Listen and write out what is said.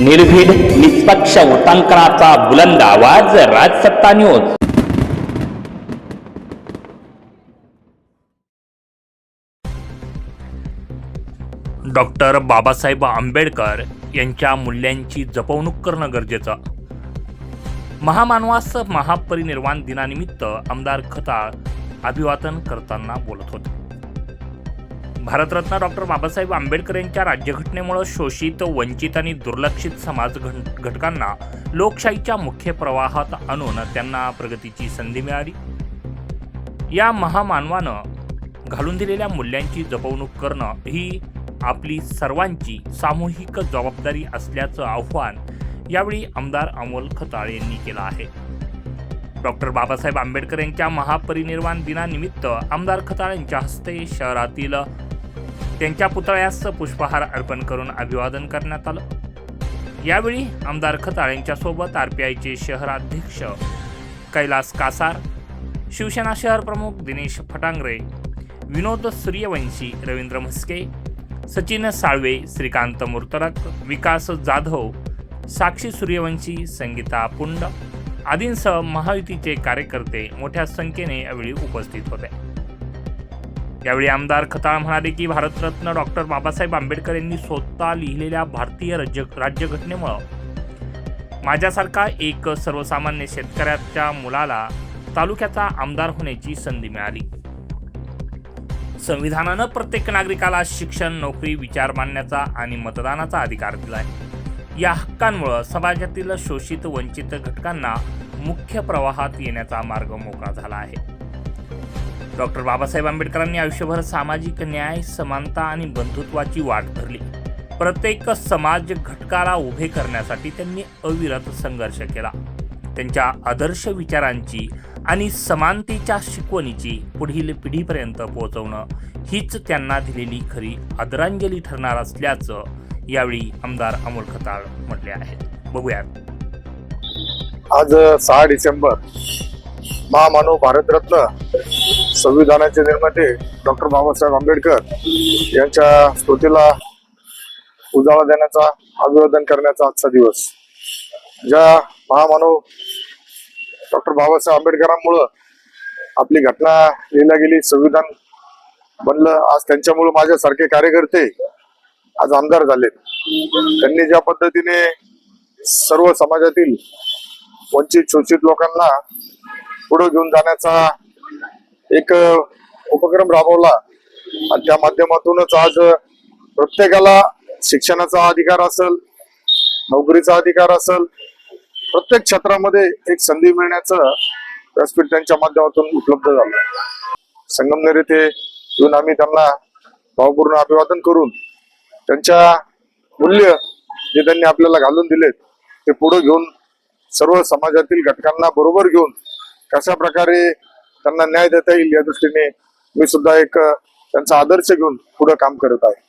निर्भीड निष्पक्ष उटांकनाचा बुलंद आवाज राजसत्ता न्यूज. डॉक्टर बाबासाहेब आंबेडकर यांच्या मूल्यांची जपवणूक करणं गरजेचं. महामानवास महापरिनिर्वाण दिनानिमित्त आमदार खताळ अभिवादन करताना बोलत होते. भारतरत्न डॉक्टर बाबासाहेब आंबेडकर यांच्या राज्यघटनेमुळे शोषित वंचित आणि दुर्लक्षित समाज घट घटकांना लोकशाहीच्या मुख्य प्रवाहात आणून त्यांना प्रगतीची संधी मिळाली. या महामानवानं घालून दिलेल्या मूल्यांची जपवणूक करणं ही आपली सर्वांची सामूहिक जबाबदारी असल्याचं आव्हान यावेळी आमदार अमोल खताळ यांनी केलं आहे. डॉक्टर बाबासाहेब आंबेडकर यांच्या महापरिनिर्वाण दिनानिमित्त आमदार खताळ यांच्या हस्ते शहरातील त्यांच्या पुतळ्यास पुष्पहार अर्पण करून अभिवादन करण्यात आलं. यावेळी आमदार खताळ यांच्यासोबत आरपीआयचे शहराध्यक्ष कैलास कासार शिवसेना शहर प्रमुख दिनेश फटांगरे विनोद सूर्यवंशी रवींद्र म्हस्के सचिन साळवे श्रीकांत मुर्तरक विकास जाधव साक्षी सूर्यवंशी संगीता पुंड आदींसह महायुतीचे कार्यकर्ते मोठ्या संख्येने यावेळी उपस्थित होते. यावेळी आमदार खताळ म्हणाले की भारतरत्न डॉक्टर बाबासाहेब आंबेडकर यांनी स्वतः लिहिलेल्या भारतीय राज्य राज्यघटनेमुळं माझ्यासारखा एक सर्वसामान्य शेतकऱ्याच्या मुलाला तालुक्याचा आमदार होण्याची संधी मिळाली. संविधानानं प्रत्येक नागरिकाला शिक्षण नोकरी विचार मांडण्याचा आणि मतदानाचा अधिकार दिला आहे या हक्कांमुळं समाजातील शोषित वंचित घटकांना मुख्य प्रवाहात येण्याचा मार्ग मोकळा झाला आहे. डॉक्टर बाबासाहेब आंबेडकरांनी आयुष्यभर सामाजिक न्याय समानता आणि बंधुत्वाची वाट धरली. प्रत्येक समाज घटकाला उभे करण्यासाठी त्यांनी अविरत संघर्ष केला. त्यांच्या आदर्श विचारांची आणि समानतेच्या शिकवणीची पुढील पिढीपर्यंत पोहोचवणं हीच त्यांना दिलेली खरी आदरांजली ठरणार असल्याचं यावेळी आमदार अमोल खताळ म्हटले आहेत बघूयात. आज सहा डिसेंबर महामानव भारतरत्न संविधानाचे निर्माते डॉक्टर बाबासाहेब आंबेडकर यांच्या स्मृतीला उजाळा देण्याचा अभिवादन करण्याचा आजचा दिवस. ज्या महामानव डॉक्टर बाबासाहेब आंबेडकरांमुळं आपली घटना लिहिल्या गेली संविधान बनलं आज त्यांच्यामुळे माझ्यासारखे कार्यकर्ते आज आमदार झाले त्यांनी ज्या पद्धतीने सर्व समाजातील वंचित शोषित लोकांना पुढे घेऊन जाण्याचा एक उपक्रम राबवला. आणि त्या माध्यमातूनच आज प्रत्येकाला शिक्षणाचा अधिकार असेल नोकरीचा अधिकार असेल प्रत्येक क्षेत्रामध्ये एक संधी मिळण्याचं व्यासपीठ त्यांच्या माध्यमातून उपलब्ध झालं. संगमनेर येथे येऊन आम्ही त्यांना भावपूर्ण अभिवादन करून त्यांच्या मूल्य जे त्यांनी आपल्याला घालून दिलेत ते पुढे घेऊन सर्व समाजातील घटकांना बरोबर घेऊन कशा प्रकारे त्यांना न्याय देता येईल या दृष्टीने मी सुद्धा एक त्यांचा आदर्श घेऊन पुढे काम करत आहे.